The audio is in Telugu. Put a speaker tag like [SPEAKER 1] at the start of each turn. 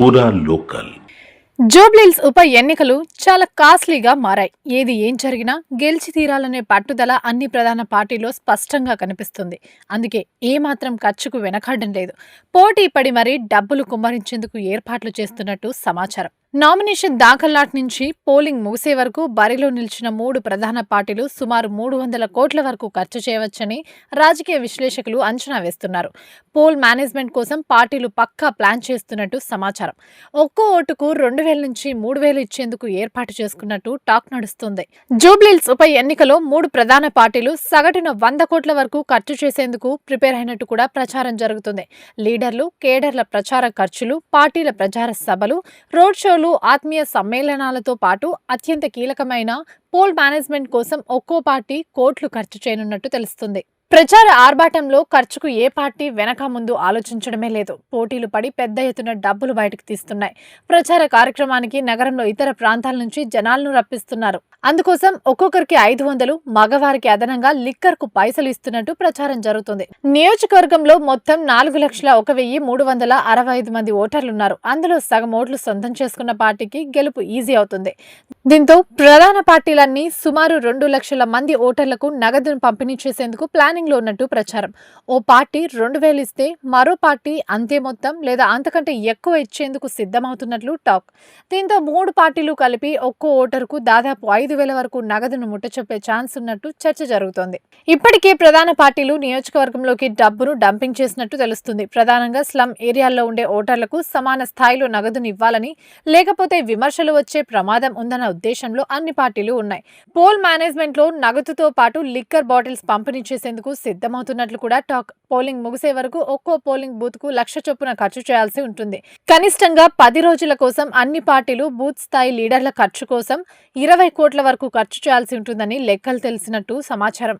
[SPEAKER 1] పూరా లోకల్.
[SPEAKER 2] జూబ్లీల్స్ ఉప ఎన్నికలు చాలా కాస్ట్లీగా మారాయి. ఏది ఏం జరిగినా గెలిచి తీరాలనే పట్టుదల అన్ని ప్రధాన పార్టీలో స్పష్టంగా కనిపిస్తుంది. అందుకే ఏమాత్రం ఖర్చుకు వెనకాడడం లేదు. పోటీ పడి మరీ డబ్బులు కుమ్మరించేందుకు ఏర్పాట్లు చేస్తున్నట్టు సమాచారం. నామినేషన్ దాఖలాట్ నుంచి పోలింగ్ ముగిసే వరకు బరిలో నిలిచిన మూడు ప్రధాన పార్టీలు సుమారు మూడు వందల కోట్ల వరకు ఖర్చు చేయవచ్చని రాజకీయ విశ్లేషకులు అంచనా వేస్తున్నారు. పోల్ మేనేజ్మెంట్ కోసం పార్టీలు పక్కా ప్లాన్ చేస్తున్నట్టు సమాచారం. ఒక్కో ఓటుకు రెండు వేల నుంచి మూడు వేలు ఇచ్చేందుకు ఏర్పాటు ఏర్పాటు చేసుకున్నట్టు టాక్ నడుస్తుంది. జూబ్లీల్స్ ఉప ఎన్నికలో మూడు ప్రధాన పార్టీలు సగటున వంద కోట్ల వరకు ఖర్చు చేసేందుకు ప్రిపేర్ అయినట్టు కూడా ప్రచారం జరుగుతుంది. లీడర్లు కేడర్ల ప్రచార ఖర్చులు పార్టీల ప్రచార సభలు రోడ్ షోలు ఆత్మీయ సమ్మేళనాలతో పాటు అత్యంత కీలకమైన పోల్ మేనేజ్మెంట్ కోసం ఒక్కో పార్టీ కోట్లు ఖర్చు చేయనున్నట్టు తెలుస్తుంది. ప్రచార ఆర్భాటంలో ఖర్చుకు ఏ పార్టీ వెనక ముందు ఆలోచించడమే లేదు. పోటీలు పడి పెద్ద ఎత్తున డబ్బులు బయటకు తీస్తున్నాయి. ప్రచార కార్యక్రమానికి నగరంలో ఇతర ప్రాంతాల నుంచి జనాలను రప్పిస్తున్నారు. అందుకోసం ఒక్కొక్కరికి ఐదు వందలు మగవారికి అదనంగా లిక్కర్కు పైసలు ఇస్తున్నట్టు ప్రచారం జరుగుతుంది. నియోజకవర్గంలో మొత్తం నాలుగు లక్షల ఒక వెయ్యి మూడు వందల అరవై ఐదు మంది ఓటర్లున్నారు అందులో సగం ఓట్లు సొంతం చేసుకున్న పార్టీకి గెలుపు ఈజీ అవుతుంది. దీంతో ప్రధాన పార్టీలన్నీ సుమారు రెండు లక్షల మంది ఓటర్లకు నగదును పంపిణీ చేసేందుకు ప్లానింగ్లో ఉన్నట్టు ప్రచారం. ఓ పార్టీ రెండు వేలు ఇస్తే మరో పార్టీ అంతే మొత్తం లేదా అంతకంటే ఎక్కువ ఇచ్చేందుకు సిద్ధమవుతున్నట్లు టాక్. దీంతో మూడు పార్టీలు కలిపి ఒక్కో ఓటరుకు దాదాపు ఐదు వేల వరకు నగదును ముట్టచెప్పే ఛాన్స్ ఉన్నట్టు చర్చ జరుగుతోంది. ఇప్పటికే ప్రధాన పార్టీలు నియోజకవర్గంలోకి డబ్బును డంపింగ్ చేసినట్టు తెలుస్తుంది. ప్రధానంగా స్లమ్ ఏరియాల్లో ఉండే ఓటర్లకు సమాన స్థాయిలో నగదును ఇవ్వాలని లేకపోతే విమర్శలు వచ్చే ప్రమాదం ఉందన్న ఉద్దేశంలో అన్ని పార్టీలు ఉన్నాయి. పోల్ మేనేజ్మెంట్లో నగదుతో పాటు లిక్కర్ బాటిల్స్ పంపిణీ చేసేందుకు సిద్ధమవుతున్నట్లు కూడా టాక్ పోలింగ్ ముగిసే వరకు ఒక్కో పోలింగ్ బూత్కు లక్ష చొప్పున ఖర్చు చేయాల్సి ఉంటుంది. కనిష్టంగా పది రోజుల కోసం అన్ని పార్టీలు బూత్ స్థాయి లీడర్ల ఖర్చు కోసం ఇరవై కోట్ల వరకు ఖర్చు చేయాల్సి ఉంటుందని లెక్కలు తెలిసినట్టు సమాచారం.